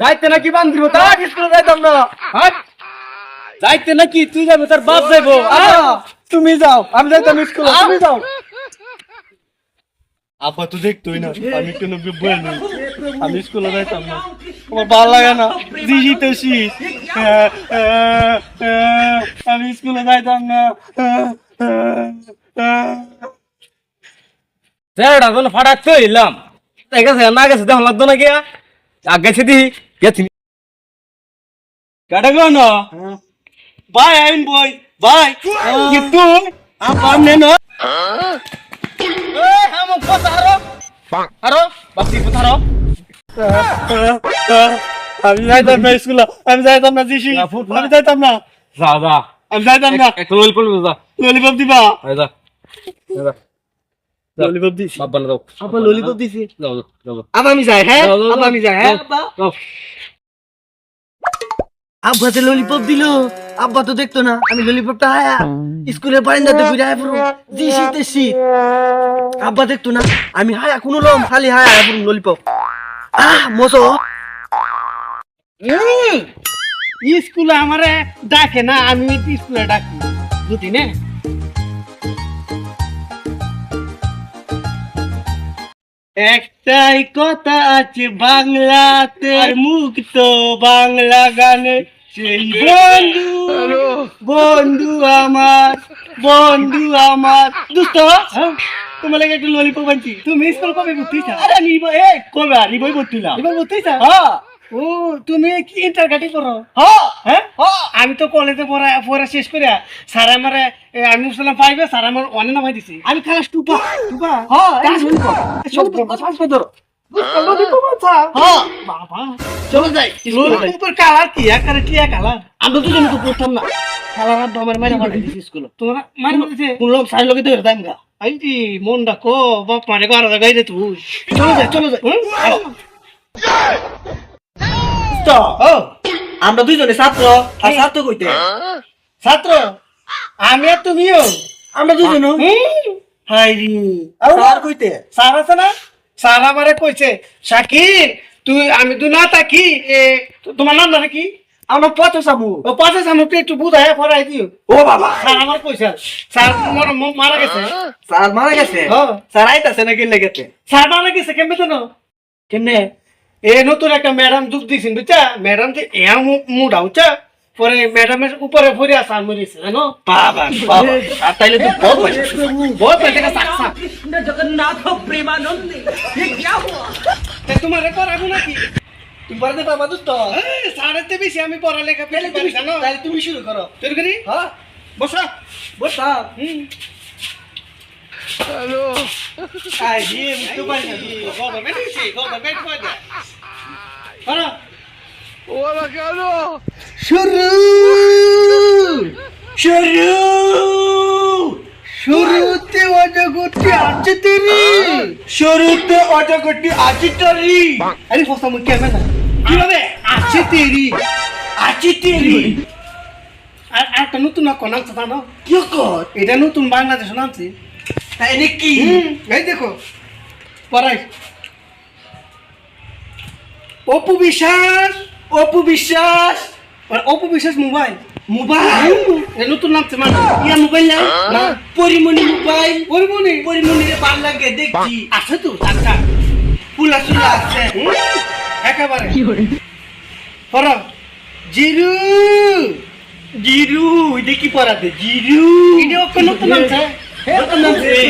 যাইতে নাকি বান্ধিব তা স্কুলে যাইতাম না। যাইতে নাকি? তুই যাবে তোর বাপ যাইবো। তুমি যাও আমি যাইতাম স্কুলে তুমি যাও। আব্বা তো দেখতোই না আমি কেন বই নেই। আমি স্কুলে যাইতাম না। আমার ভালো লাগে না। দিদি তো শীত আহ, আহ, আমি স্কুলে যাইতাম না। তেরোটা তো এলাম তাই গেছে না গেছে লাগতো না গিয়া। গেছে দি গেছি কাটা না? বাই আইন বই বাই। কিন্তু আমার নে না। এই হাম কথা হারো। হারো বাপি কথা হারো। আমি যাইতাম না স্কুলে আমি যাইতাম না। আমি যাইতাম না। যা যা। আমি যাইতাম না। একটা ললিপপ যা ললিপপ দিবা। এই যা। যা। ললিপপ দিছি। বাপ বানা দাও আব্বা ললিপপ দিছি। দাও দাও। আব্বা আমি যাই হ্যাঁ? দাও, আমি যাই হ্যাঁ? আব্বা তো ললিপপ দিল আব্বা তো দেখতো না আমি ললিপপটা হায়া স্কুলের বারান্দাতে ঘুরে আয় পুরো জি শীতে শীত আব্বা দেখতো না আমি হায়া কোনো লম খালি হায়া আয় ললিপপ আহ মজো। স্কুলে আমারে ডাকে না আমি স্কুলে ডাকি। বুঝি না? একটাই কথা আছে বাংলাতে মুক্ত বাংলা গানে। সেই বন্ধু বন্ধু আমার বন্ধু আমার। দুস্ত তোমার লাগে একটু ললিপপ আনছি। তুমি স্কুল কবে ভর্তি? আরে নিব এ এই কবে? এবার ভর্তি হইলাম এবার ভর্তি হইছা? ও তুমি কি ইন্টার কাটি করো? হ্যাঁ? আমি তো কলেজে পড়া পড়া শেষ করে স্যার আমার আমি মুসলাম পাইবে স্যার আমার অনেক নামাই দিছি। আমি ক্লাস টুপা টুপা হ্যাঁ আমরা তো তো না। আমার দিছি স্কুলে তোমার লগে ধরে দাম গা। আই দি মন ডাকো বাপ মারে গারা জায়গায় তুই। চলো যাই চলো যাই। হুম? আও। তো, আমরা দুইজনে ছাত্র আর ছাত্র কইতে? ছাত্র? আমি আর তুমিও? আমরা দুজন হাই রে। স্যার কইতে? স্যার আছে না? স্যার আমারে কইছে শাকির তুই আমি তুই না থাকি এ তোমার নাম না কি? আমার পথে সামু ও পথে সামু তুই একটু বুঝাই পড়াই দিও। ও বাবা। স্যার আমার কইছে স্যার মর- ম- মারা গেছে। স্যার মারা গেছে? হ্যাঁ স্যার আইতাছে নাকি লেগেছে? স্যার মারা গেছে কেমনে জানো? কেমনে? এ নতুন একটা ম্যাডাম যোগ দিয়েছেন বুঝছা ম্যাডাম যে এ মুডা বুঝছা পরে ম্যাডামের উপরে ভরে আসা মরিছে জানো বাবা বাবা আর তাইলে তো বহুত মজা বহুত পেটে সাকসা कृष्ण जगन्नाथ प्रेमानंद ये क्या हुआ তে তোমারে করাবো নাকি তুমি পড়াতে পারবা দোস্ত সাড়ে তে বেশি আমি পড়ালেখা পেলে তুমি জানো তাহলে তুমি শুরু করো শুরু করি হ্যাঁ বসা বসা হুম হ্যালো আই জি তো পারি না গভর্নমেন্ট আছে গভর্নমেন্ট কই দে করো ওলা কেন শুরু শুরু শুরুতে অজগরটি আছে তেরি শুরুতে অজগরটি আছে তেরি আরে ফসা মুখ কেমন না কীভাবে আছে তেরি আছে তেরি আর আর একটা নতুন না কোন আছে জানো কি কর এটা নতুন বাংলাদেশ নামছে তাই নাকি এই দেখো। পড়াই। অপু বিশ্বাস অপু বিশ্বাস। আর অপু বিশ্বাস মোবাইল। মোবাইল? নতুন নামছে মানে। ইয়া মোবাইল নাই না। পরিমণি মোবাইল। পরিমণি? পরিমণি রে ভালো লাগে দেখছি। আছে তো? টাকা ফুলা সুলা আছে। একেবারে। পড় জিরু। জিরু। কি পড়াতে। জিরু। এটা নতুন নামছে নতুন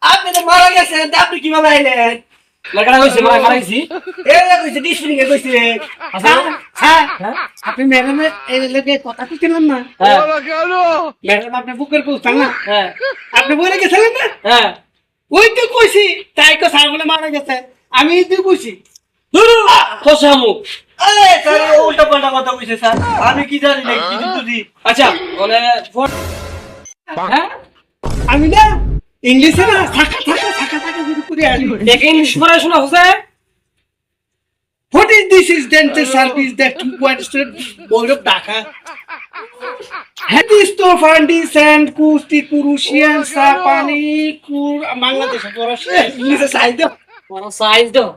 আপনি তো মারা গেছেন আপনি কীভাবে আইলেন? ম্যাডামের কথা না। হ্যাঁ। ম্যাডাম আপনি বুকের না? হ্যাঁ। আপনি বলে গেছিলেন না? হ্যাঁ। ওই তো কইছি তাই বলে মারা গেছে। আমি তো কইছি। উল্টা পাল্টা কথা কইছে স্যার আমি কি জানি না কি বুঝি আচ্ছা মানে হ্যাঁ আমি না ইংলিশে না থাকা থাকা থাকা থাকা শুরু করে একে ইংলিশ পড়াশোনা হচ্ছে What is this is dental service that you want to board of Dhaka? Hadis to Fandi and Kusti Kurusian Sapani Kur Bangladesh Kurashe. English side. বড় সাইজ দাও